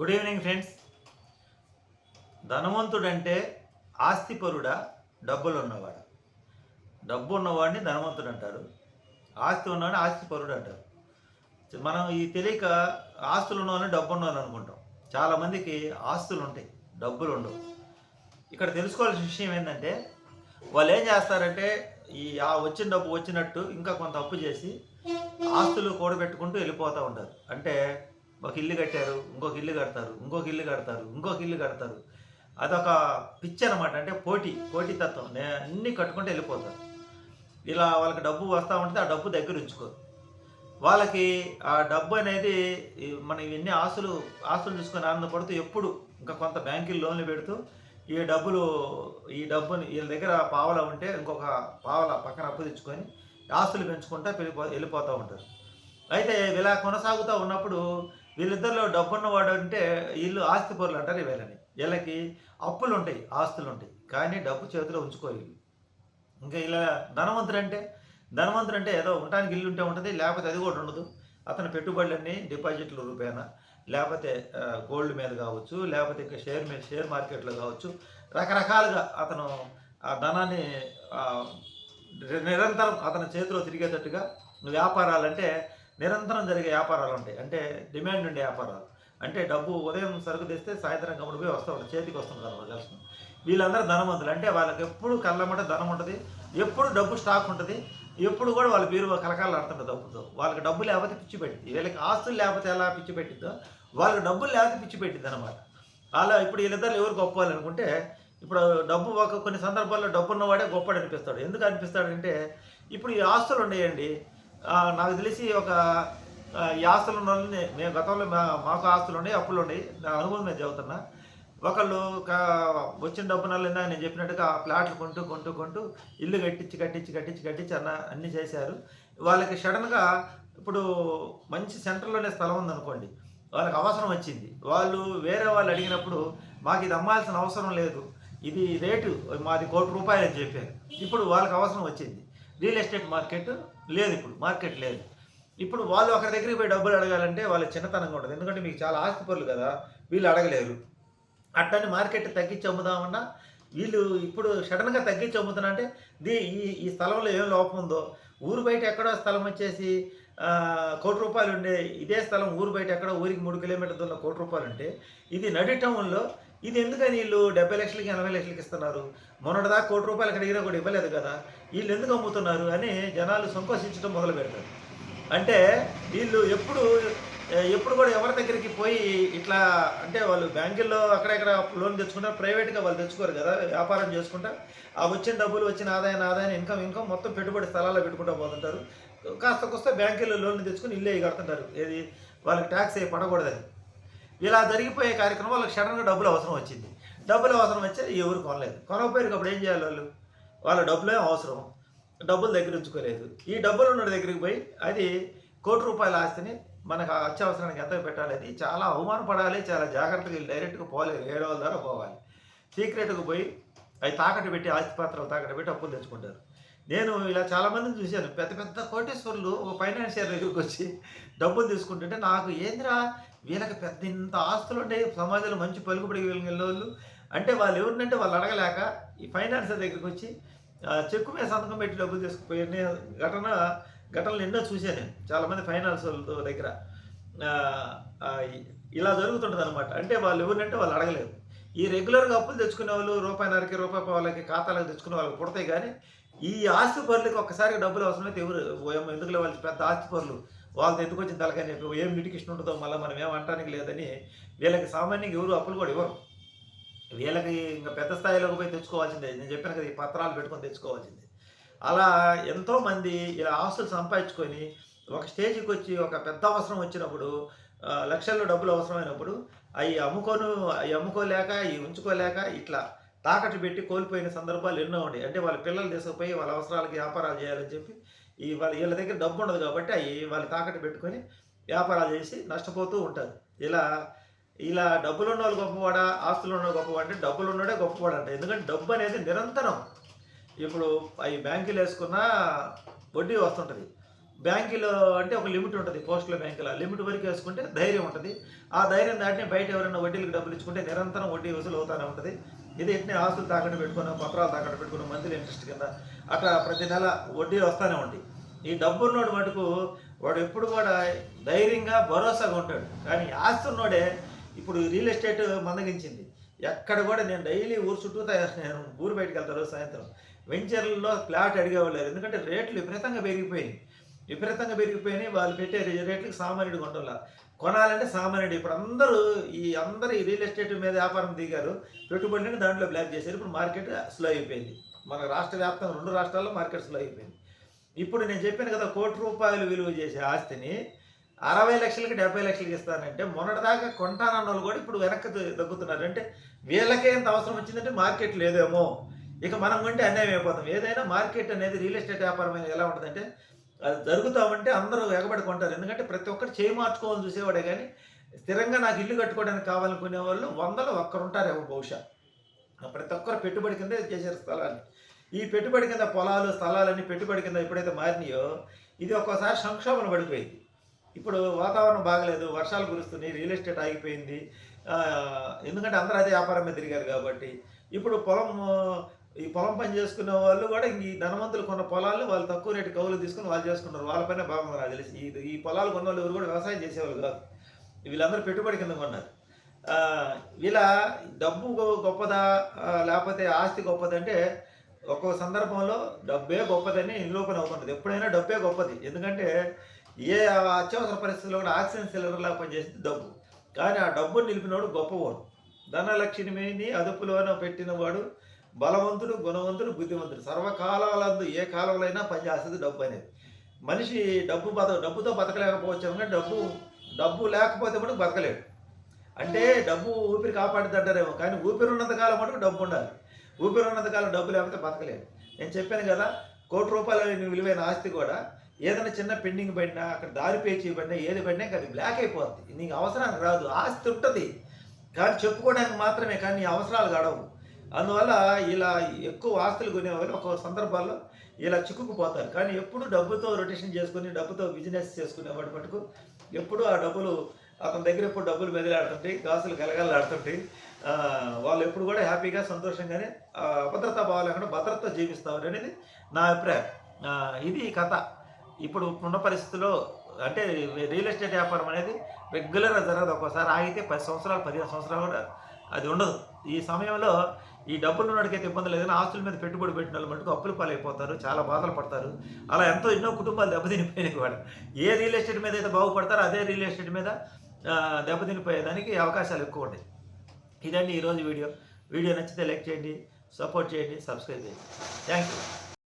Good evening friends ధనవంతుడంటే ఆస్తిపరుడా డబ్బులు ఉన్నవాడా డబ్బు ఉన్నవాడిని ధనవంతుడు అంటారు ఆస్తి ఉన్నవాడిని ఆస్తిపరుడు అంటారు. మనం ఈ తెలియక ఆస్తులు ఉన్నవాళ్ళని డబ్బు ఉన్నవాళ్ళు అనుకుంటాం. చాలామందికి ఆస్తులు ఉంటాయి డబ్బులు ఉండవు ఇక్కడ తెలుసుకోవాల్సిన విషయం ఏంటంటే వాళ్ళు ఏం చేస్తారంటే ఈ ఆ వచ్చిన డబ్బు వచ్చినట్టు ఇంకా కొంత అప్పు చేసి ఆస్తులు కూడబెట్టుకుంటూ వెళ్ళిపోతూ ఉంటారు. అంటే ఒక ఇల్లు కట్టారు ఇంకొక ఇల్లు కడతారు ఇంకొక ఇల్లు కడతారు ఇంకొక ఇల్లు కడతారు. అదొక పిచ్చి అనమాట అంటే పోటీ పోటీతత్వం నే- అన్నీ కట్టుకుంటూ వెళ్ళిపోతారు. ఇలా వాళ్ళకి డబ్బు వస్తూ ఉంటే ఆ డబ్బు దగ్గర ఉంచుకోరు. వాళ్ళకి ఆ డబ్బు అనేది మనం ఇవన్నీ ఆస్తులు ఆస్తులు చూసుకొని ఆనందపడుతూ ఎప్పుడు ఇంకా కొంత బ్యాంకులు లోన్లు పెడుతూ ఈ డబ్బులు ఈ డబ్బుని వీళ్ళ దగ్గర పావల ఉంటే ఇంకొక పావలా పక్కన అప్పు తెచ్చుకొని ఆస్తులు పెంచుకుంటూ వెళ్ళిపో వెళ్ళిపోతూ ఉంటారు. అయితే ఇలా కొనసాగుతూ ఉన్నప్పుడు వీళ్ళిద్దరిలో డబ్బున్నవాడు అంటే వీళ్ళు ఆస్తి పొరలు అంటారు వీళ్ళని. వీళ్ళకి అప్పులు ఉంటాయి ఆస్తులు ఉంటాయి కానీ డబ్బు చేతిలో ఉంచుకోరు ఇంకా ఇలా ధనవంతుడు అంటే ధనవంతుడు అంటే ఏదో ఉండటానికి ఇల్లు ఉంటే ఉంటుంది లేకపోతే అది కూడా ఉండదు. అతని పెట్టుబడులన్నీ డిపాజిట్ల రూపేణా. లేకపోతే గోల్డ్ మీద కావచ్చు లేకపోతే ఇంకా షేర్ మీద షేర్ మార్కెట్లో కావచ్చు. రకరకాలుగా అతను ఆ ధనాన్ని నిరంతరం అతని చేతిలో తిరిగేటట్టుగా వ్యాపారాలంటే నిరంతరం జరిగే వ్యాపారాలు ఉంటాయి. అంటే డిమాండ్ ఉండే వ్యాపారాలు. అంటే డబ్బు ఉదయం సరుకు తెస్తే సాయంత్రం గమ్ముడు పోయి వస్తూ ఉంటుంది చేతికి వస్తుంది అనమాట కలిసి వీళ్ళందరూ ధనవంతులు. అంటే వాళ్ళకి ఎప్పుడు కళ్ళమంటే ధనం ఉంటుంది. ఎప్పుడు డబ్బు స్టాక్ ఉంటుంది. ఎప్పుడు కూడా వాళ్ళ బీరువా కలకాలు ఆడుతుంటారు డబ్బుతో. వాళ్ళకి డబ్బు లేకపోతే పిచ్చి పెట్టింది వీళ్ళకి ఆస్తులు లేకపోతే ఎలా పిచ్చి పెట్టిద్దో వాళ్ళకి డబ్బులు లేకపోతే పిచ్చి పెట్టింది అనమాట. అలా ఇప్పుడు వీళ్ళిద్దరు ఎవరు గొప్ప అనుకుంటే ఇప్పుడు డబ్బు ఒక కొన్ని సందర్భాల్లో డబ్బు ఉన్నవాడే గొప్పడు అనిపిస్తాడు. ఎందుకు అనిపిస్తాడంటే ఇప్పుడు ఈ ఆస్తులు ఉన్నాయండి. నాకు తెలిసి ఒక ఈ ఆస్తులు ఉన్న వాళ్ళని మేము గతంలో మా- మాకు ఆస్తులు ఉన్నాయి అప్పులు ఉన్నాయి. నా అనుభవం మీద చెబుతున్నా ఒకళ్ళు వచ్చిన డబ్బు నల్లిందా నేను చెప్పినట్టుగా ఆ ప్లాట్లు కొంటూ కొంటూ కొంటూ ఇల్లు కట్టించి కట్టించి కట్టించి కట్టించి అన్న అన్నీ చేశారు. వాళ్ళకి సడన్గా ఇప్పుడు మంచి సెంటర్లోనే స్థలం ఉందనుకోండి వాళ్ళకి అవసరం వచ్చింది. వాళ్ళు వేరే వాళ్ళు అడిగినప్పుడు మాకు ఇది అమ్మాల్సిన అవసరం లేదు. ఇది రేటు మాది కోటి రూపాయలు అని చెప్పారు. ఇప్పుడు వాళ్ళకి అవసరం వచ్చింది. రియల్ ఎస్టేట్ మార్కెట్ లేదు ఇప్పుడు మార్కెట్ లేదు. ఇప్పుడు వాళ్ళు ఒకరి దగ్గరికి పోయి డబ్బులు అడగాలంటే వాళ్ళ చిన్నతనంగా ఉంటుంది. ఎందుకంటే మీకు చాలా ఆస్తిపరులు కదా వీళ్ళు అడగలేరు. అట్టని మార్కెట్ తగ్గించి అమ్ముదామన్నా వీళ్ళు ఇప్పుడు సడన్గా తగ్గించి అమ్ముతున్నా అంటే దీ ఈ ఈ స్థలంలో ఏం లోపం ఉందో? ఊరు బయట ఎక్కడో స్థలం వచ్చేసి కోటి రూపాయలు ఉండే ఇదే స్థలం ఊరు బయట ఎక్కడో ఊరికి మూడు కిలోమీటర్ దూరంలో కోటి రూపాయలు ఉంటే ఇది నడి టౌన్లో ఇది ఎందుకని వీళ్ళు డెబ్బై లక్షలకి ఎనభై లక్షలకి ఇస్తున్నారు? మొన్నటిదాకా కోటి రూపాయలకి అడిగినా కూడా ఇవ్వలేదు కదా. వీళ్ళు ఎందుకు అమ్ముతున్నారు అని జనాలు సంకోచించడం మొదలు పెడతారు. అంటే వీళ్ళు ఎప్పుడు ఎప్పుడు కూడా ఎవరి దగ్గరికి పోయి ఇట్లా అంటే వాళ్ళు బ్యాంకుల్లో అక్కడెక్కడ లోన్ తెచ్చుకుంటారు ప్రైవేట్గా వాళ్ళు తెచ్చుకోరు కదా వ్యాపారం చేసుకుంటా. ఆ వచ్చిన డబ్బులు వచ్చిన ఆదాయాన్ని ఆదాయం ఇన్కమ్ ఇన్కమ్ మొత్తం పెట్టుబడి స్థలాల్లో పెట్టుకుంటూ పోతుంటారు. కాస్త కొస్త బ్యాంకుల్లో లోన్లు తెచ్చుకుని ఇల్లే కడుతుంటారు ఏది? వాళ్ళకి ట్యాక్స్ అయ్యి పడకూడదని. ఇలా జరిగిపోయే కార్యక్రమం వాళ్ళకి సడన్గా డబ్బులు అవసరం వచ్చింది. డబ్బులు అవసరం వచ్చి ఎవరు కొనలేదు. కొనకపోయారు అప్పుడు ఏం చేయాలి వాళ్ళు? వాళ్ళ డబ్బులే అవసరం? డబ్బులు దగ్గర ఉంచుకోలేదు. ఈ డబ్బులు ఉన్న దగ్గరికి పోయి అది కోటి రూపాయల ఆస్తిని మనకు అత్యవసరానికి ఎంత పెట్టాలి అది చాలా అవమానపడాలి చాలా జాగ్రత్తగా డైరెక్ట్గా పోలేదు వేరే వాళ్ళ ద్వారా పోవాలి. సీక్రెట్గా పోయి అవి తాకట్టు పెట్టి ఆస్తి పాత్రలు తాకట్టు పెట్టి అప్పులు తెచ్చుకుంటారు. నేను ఇలా చాలామందిని చూశాను. పెద్ద పెద్ద కోటేశ్వరులు ఒక ఫైనాన్షియర్ దగ్గరికి వచ్చి డబ్బులు తీసుకుంటుంటే నాకు ఏందిరా వీళ్ళకి పెద్ద ఇంత ఆస్తులు ఉండే సమాజంలో మంచి పలుకుబడి వెళ్ళిన వాళ్ళు అంటే వాళ్ళు ఎవరినంటే వాళ్ళు అడగలేక ఈ ఫైనాన్సర్ దగ్గరికి వచ్చి చెక్కు మీద సంతకం పెట్టి డబ్బులు తీసుకుపోయిన ఘటన ఘటనలు ఎన్నో చూశాను నేను చాలామంది ఫైనాన్స్ వాళ్ళతో దగ్గర. ఇలా జరుగుతుంటుంది అనమాట అంటే వాళ్ళు ఎవరినంటే వాళ్ళు అడగలేదు. ఈ రెగ్యులర్గా అప్పులు తెచ్చుకునే వాళ్ళు రూపాయిన్నరకి రూపాయి వాళ్ళకి ఖాతాలకు తెచ్చుకునే వాళ్ళకి పుడతాయి కానీ ఈ ఆస్తి పరులకి ఒక్కసారి డబ్బులు అవసరమైతే ఎవరు ఓయమ్మ ఎందుకులే వాళ్ళు పెద్ద ఆస్తి పరులు వాళ్ళతో ఎందుకు వచ్చిన తలకని చెప్పి ఏం లిటికేషన్ ఉంటుందో మళ్ళీ మనం ఏం అంటానికి లేదని వీళ్ళకి సామాన్యంగా ఎవరు అప్పులు కూడా ఇవ్వరు. వీళ్ళకి ఇంకా పెద్ద స్థాయిలోకి పోయి తెచ్చుకోవాల్సిందే. నేను చెప్పాను కదా ఈ పత్రాలు పెట్టుకొని తెచ్చుకోవాల్సిందే. అలా ఎంతోమంది ఇలా ఆస్తులు సంపాదించుకొని ఒక స్టేజ్కి వచ్చి ఒక పెద్ద అవసరం వచ్చినప్పుడు లక్షల్లో డబ్బులు అవసరమైనప్పుడు అవి అమ్ముకోను అవి అమ్ముకోలేక అవి ఉంచుకోలేక ఇట్లా తాకట్టు పెట్టి కోల్పోయిన సందర్భాలు ఎన్నో ఉన్నాయి. అంటే వాళ్ళ పిల్లలు తీసుకుపోయి వాళ్ళ అవసరాలకి వ్యాపారాలు చేయాలని చెప్పి ఈ వాళ్ళ వీళ్ళ దగ్గర డబ్బు ఉండదు కాబట్టి అవి వాళ్ళు తాకట్టు పెట్టుకొని వ్యాపారాలు చేసి నష్టపోతూ ఉంటారు. ఇలా ఇలా డబ్బులు ఉన్న వాళ్ళు గొప్పవాడా ఆస్తులు ఉన్న గొప్పవాడు అంటే డబ్బులు ఉన్నోడే గొప్పవాడు అంట ఎందుకంటే డబ్బు అనేది నిరంతరం. ఇప్పుడు అవి బ్యాంకులు వేసుకున్నా వడ్డీ వస్తుంటుంది. బ్యాంకులో అంటే ఒక లిమిట్ ఉంటుంది పోస్టుల బ్యాంకులో. లిమిట్ వరకు వేసుకుంటే ధైర్యం ఉంటుంది. ఆ ధైర్యం దాటిని బయట ఎవరైనా వడ్డీలకు డబ్బులు ఇచ్చుకుంటే నిరంతరం వడ్డీ వసూలు అవుతానే ఉంటుంది. ఇది ఎట్నే ఆస్తులు తాకట్టు పెట్టుకుని పత్రాలు తాకట్టు పెట్టుకున్నాం మంత్లీ ఇంట్రెస్ట్ కింద. అట్లా ప్రతి నెల వడ్డీ వస్తానే ఉంటాయి ఈ డబ్బు ఉన్నోడు మటుకు వాడు ఎప్పుడు కూడా ధైర్యంగా భరోసాగా ఉంటాడు. కానీ ఆస్తి ఉన్నోడే ఇప్పుడు రియల్ ఎస్టేట్ మందగించింది. ఎక్కడ కూడా నేను డైలీ ఊరు చుట్టూ నేను ఊరు బయటకు వెళ్తాను సాయంత్రం. వెంచర్లలో ఫ్లాట్ అడిగేవాళ్ళు ఎందుకంటే రేట్లు విపరీతంగా పెరిగిపోయాయి విపరీతంగా పెరిగిపోయినాయి. వాళ్ళు పెట్టే రేట్లకు సామాన్యుడు కొంటలా కొనాలంటే సామాన్యుడు. ఇప్పుడు అందరూ ఈ అందరు ఈ రియల్ ఎస్టేట్ మీద వ్యాపారం దిగారు. పెట్టుబడిని దాంట్లో బ్లాక్ చేశారు. ఇప్పుడు మార్కెట్ స్లో అయిపోయింది. మన రాష్ట్ర వ్యాప్తంగా రెండు రాష్ట్రాల్లో మార్కెట్ స్లో అయిపోయింది. ఇప్పుడు నేను చెప్పాను కదా కోటి రూపాయలు విలువ చేసే ఆస్తిని అరవై లక్షలకి డెబ్బై లక్షలకి ఇస్తానంటే మొన్నటిదాకా కొంటానన్న వాళ్ళు కూడా ఇప్పుడు వెనక్కి దగ్గుతున్నారు. తగ్గుతున్నారు అంటే వీళ్ళకే ఎంత అవసరం వచ్చిందంటే మార్కెట్ లేదేమో. ఇక మనం కొంటే అన్యాయం అయిపోతాం. ఏదైనా మార్కెట్ అనేది రియల్ ఎస్టేట్ వ్యాపారం అనేది ఎలా ఉంటుందంటే అది జరుగుతామంటే అందరూ ఎగబడి ఎందుకంటే ప్రతి ఒక్కరు చేయి మార్చుకోవాలని చూసేవాడే కానీ స్థిరంగా నాకు ఇల్లు కట్టుకోవడానికి కావాలనుకునే వాళ్ళు వందలు ఒక్కరు ఉంటారేమో బహుశా. ప్రతి ఒక్కరు పెట్టుబడి కింద చేశారు స్థలాన్ని ఈ పెట్టుబడి కింద పొలాలు స్థలాలన్నీ పెట్టుబడి కింద ఎప్పుడైతే మారినాయో ఇది ఒక్కోసారి సంక్షోభం పడిపోయింది. ఇప్పుడు వాతావరణం బాగలేదు వర్షాలు కురుస్తున్నాయి రియల్ ఎస్టేట్ ఆగిపోయింది. ఎందుకంటే అందరూ అదే వ్యాపారం మీద తిరిగారు కాబట్టి. ఇప్పుడు పొలం ఈ పొలం పని చేసుకునే వాళ్ళు కూడా ఈ ధనవంతులు కొన్న పొలాలు వాళ్ళు తక్కువ రేటు కౌలు తీసుకుని వాళ్ళు చేసుకున్నారు వాళ్ళపైన బాగుంది నాకు తెలిసి. ఈ ఈ పొలాలు కొన్న వాళ్ళు ఎవరు కూడా వ్యవసాయం చేసేవాళ్ళు కాదు. వీళ్ళందరూ పెట్టుబడి కింద కొన్నారు. ఇలా డబ్బు గొప్పదా? లేకపోతే ఆస్తి గొప్పదంటే ఒక్కొక్క సందర్భంలో డబ్బే గొప్పదని నిరూపణ అవుతుంటుంది ఎప్పుడైనా డబ్బే గొప్పది. ఎందుకంటే ఏ అత్యవసర పరిస్థితుల్లో కూడా ఆక్సిజన్ సిలిండర్లా పనిచేసింది డబ్బు. కానీ ఆ డబ్బును నిలిపినవాడు గొప్పవాడు. ధనలక్ష్మిని అదుపులోన పెట్టినవాడు బలవంతుడు గుణవంతుడు బుద్ధివంతుడు. సర్వకాలందు ఏ కాలంలో అయినా పనిచేస్తుంది డబ్బు అనేది. మనిషి డబ్బు బత డబ్బుతో బతకలేకపోవచ్చు కానీ డబ్బు డబ్బు లేకపోతే మటుకు బతకలేడు. అంటే డబ్బు ఊపిరి కాపాడుతుంటారేమో కానీ ఊపిరి ఉన్నంత కాలం మటుకు డబ్బు ఉండాలి. ఊపిరి ఉన్నంత కాలం డబ్బు లేకపోతే బతకలేడు. నేను చెప్పాను కదా కోటి రూపాయల విలువైన ఆస్తి కూడా ఏదైనా చిన్న పెండింగ్ పడినా అక్కడ దారి పేచి పడినా ఏది పడినా అది బ్లాక్ అయిపోద్ది. నీకు అవసరానికి రాదు. ఆస్తి ఉంటుంది. కానీ చెప్పుకోవడానికి మాత్రమే కానీ నీ అవసరాలు గడవు. అందువల్ల ఇలా ఎక్కువ ఆస్తులు కొనేవాళ్ళు ఒక సందర్భాల్లో ఇలా చిక్కుకుపోతారు. కానీ ఎప్పుడు డబ్బుతో రొటేషన్ చేసుకుని డబ్బుతో బిజినెస్ చేసుకునేవాడు మటుకు ఎప్పుడు ఆ డబ్బులు అతని దగ్గర ఎప్పుడు డబ్బులు మెదిలాడుతుంటాయి గాసులు గలగలాడుతుంటాయి వాళ్ళు ఎప్పుడు కూడా హ్యాపీగా సంతోషంగానే ఆ, అభద్రతా భావం లేకుండా భద్రత జీవిస్తారు అనేది నా అభిప్రాయం. ఇది కథ. ఇప్పుడు ఉన్న పరిస్థితుల్లో అంటే రియల్ ఎస్టేట్ వ్యాపారం అనేది రెగ్యులర్గా జరగదు. ఒక్కోసారి ఆగితే పది సంవత్సరాలు పదిహేను సంవత్సరాలు కూడా అది ఉండదు. ఈ సమయంలో ఈ డబ్బులు ఉన్నవాడికైతే ఇబ్బంది లేదు ఆస్తుల మీద పెట్టుబడి పెట్టిన వాళ్ళు మటుకు అప్పులు పాలైపోతారు చాలా బాధలు పడతారు. అలా ఎంతో ఎన్నో కుటుంబాలు దెబ్బతినిపోయినాయి కూడా. ఏ రియల్ ఎస్టేట్ మీద అయితే బాగుపడతారో అదే రియల్ ఎస్టేట్ మీద దెబ్బతినిపోయేదానికి అవకాశాలు ఎక్కువ ఉంటాయి. ఇదండి ఈరోజు వీడియో. వీడియో నచ్చితే లైక్ చేయండి సపోర్ట్ చేయండి సబ్స్క్రైబ్ చేయండి. Thank you